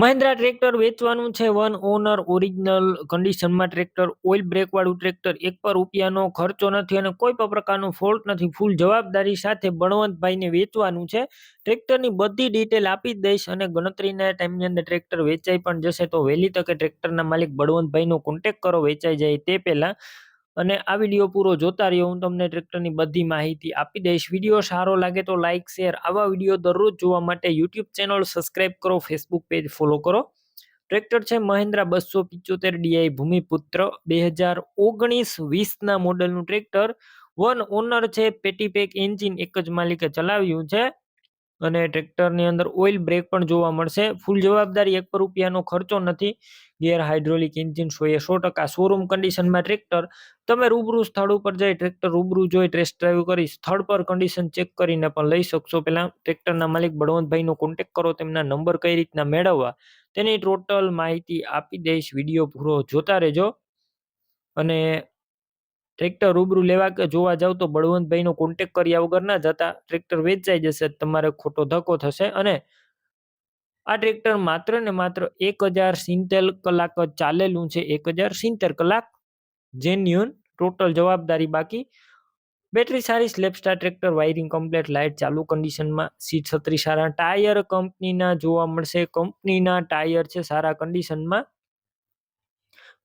Mahindra tractor વેચવાનું છે. One owner original કન્ડિશનમાં ટ્રેક્ટર, ઓઇલ બ્રેકવાળું ટ્રેક્ટર, એક પર રૂપિયાનો ખર્ચો નથી અને કોઈ પણ પ્રકારનો ફોલ્ટ નથી. ફૂલ જવાબદારી સાથે બળવંતભાઈને વેચવાનું છે. ટ્રેક્ટરની બધી ડિટેલ આપી દઈશ અને ગણતરીના ટાઈમની અંદર ટ્રેક્ટર વેચાઈ પણ જશે તો વહેલી તકે ટ્રેક્ટરના માલિક બળવંતભાઈનો કોન્ટેક કરો, વેચાઈ જાય તે પહેલાં. અને આ વીડિયો પૂરો જોતા રહ્યો, હું તમને ટ્રેક્ટરની બધી માહિતી આપી દઈશ. વીડિયો સારો લાગે તો લાઇક શેર, આવા વીડિયો દરરોજ જોવા માટે યુટ્યુબ ચેનલ સબસ્ક્રાઇબ કરો, ફેસબુક પેજ ફોલો કરો. ટ્રેક્ટર છે મહિન્દ્રા બસો પિચોતેર ડીઆઈ ભૂમિપુત્ર બે હજાર ઓગણીસ વીસના મોડલનું ટ્રેક્ટર. વન ઓનર છે, પેટી પેક, એન્જિન એક જ માલિકે ચલાવ્યું છે. અને ટ્રેક્ટરની અંદર ઓઇલ બ્રેક પણ જોવા મળશે. ફૂલ જવાબદારી એક પર રૂપિયાનો ખર્ચો નથી. ગેર હાઇડ્રોલિક એન્જિન સો એ સો ટકા શોરૂમ કન્ડિશનમાં ટ્રેક્ટર. તમે રૂબરૂ સ્થળ ઉપર જઈ ટ્રેક્ટર રૂબરૂ જોઈ ટેસ્ટ ડ્રાઈવ કરી સ્થળ પર કન્ડિશન ચેક કરીને પણ લઈ શકશો. પહેલાં ટ્રેક્ટરના માલિક બળવંતભાઈનો કોન્ટેક કરો, તેમના નંબર કઈ રીતના મેળવવા, તેની ટોટલ માહિતી આપી દઈશ. વીડિયો પૂરો જોતા રહેજો. અને ટ્રેક્ટર રૂબરૂ લેવા કે જોવા જાવ તો બળવંતભાઈનો કોન્ટેક કર્યા વગર ના જતા ટ્રેક્ટર વેચાઈ જશે, તમારે ખોટો ધક્કો થશે અને આ ટ્રેક્ટર માત્ર ને માત્ર એક હજાર સિત્તેર કલાક ચાલેલું છે, એક હજાર સિત્તેર કલાક જેન્યુન ટોટલ જવાબદારી બાકી. બેટરી સારી સ્લેપસ્ટાર ટ્રેક્ટર વાયરિંગ કમ્પ્લેટ લાઇટ ચાલુ કન્ડિશનમાં સીટ છત્રી સારા ટાયર કંપનીના જોવા મળશે, કંપનીના ટાયર છે સારા કન્ડિશનમાં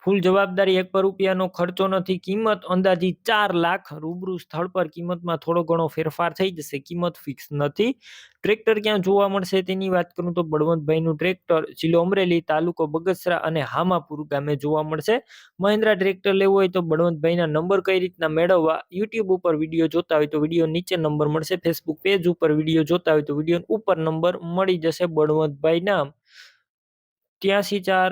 ફૂલ જવાબદારી એક પર રૂપિયાનો ખર્ચો નથી, કિંમત અંદાજી ચાર લાખ રૂબરૂ સ્થળ પર કિંમતમાં થોડો ઘણો ફેરફાર થઈ જશે, કિંમત ફિક્સ નથી. ટ્રેક્ટર ક્યાં જોવા મળશે તેની વાત કરું તો બળવંતભાઈનું ટ્રેક્ટર જિલ્લો અમરેલી, તાલુકો બગસરા અને હામાપુર ગામે જોવા મળશે. મહિન્દ્રા ટ્રેક્ટર લેવું હોય તો બળવંતભાઈના નંબર કઈ રીતના મેળવવા, યુટ્યુબ ઉપર વીડિયો જોતા હોય તો વીડિયો નીચે નંબર મળશે, ફેસબુક પેજ ઉપર વીડિયો જોતા હોય તો વીડિયો ઉપર નંબર મળી જશે બળવંતભાઈ નામ ત્યાંસી ચાર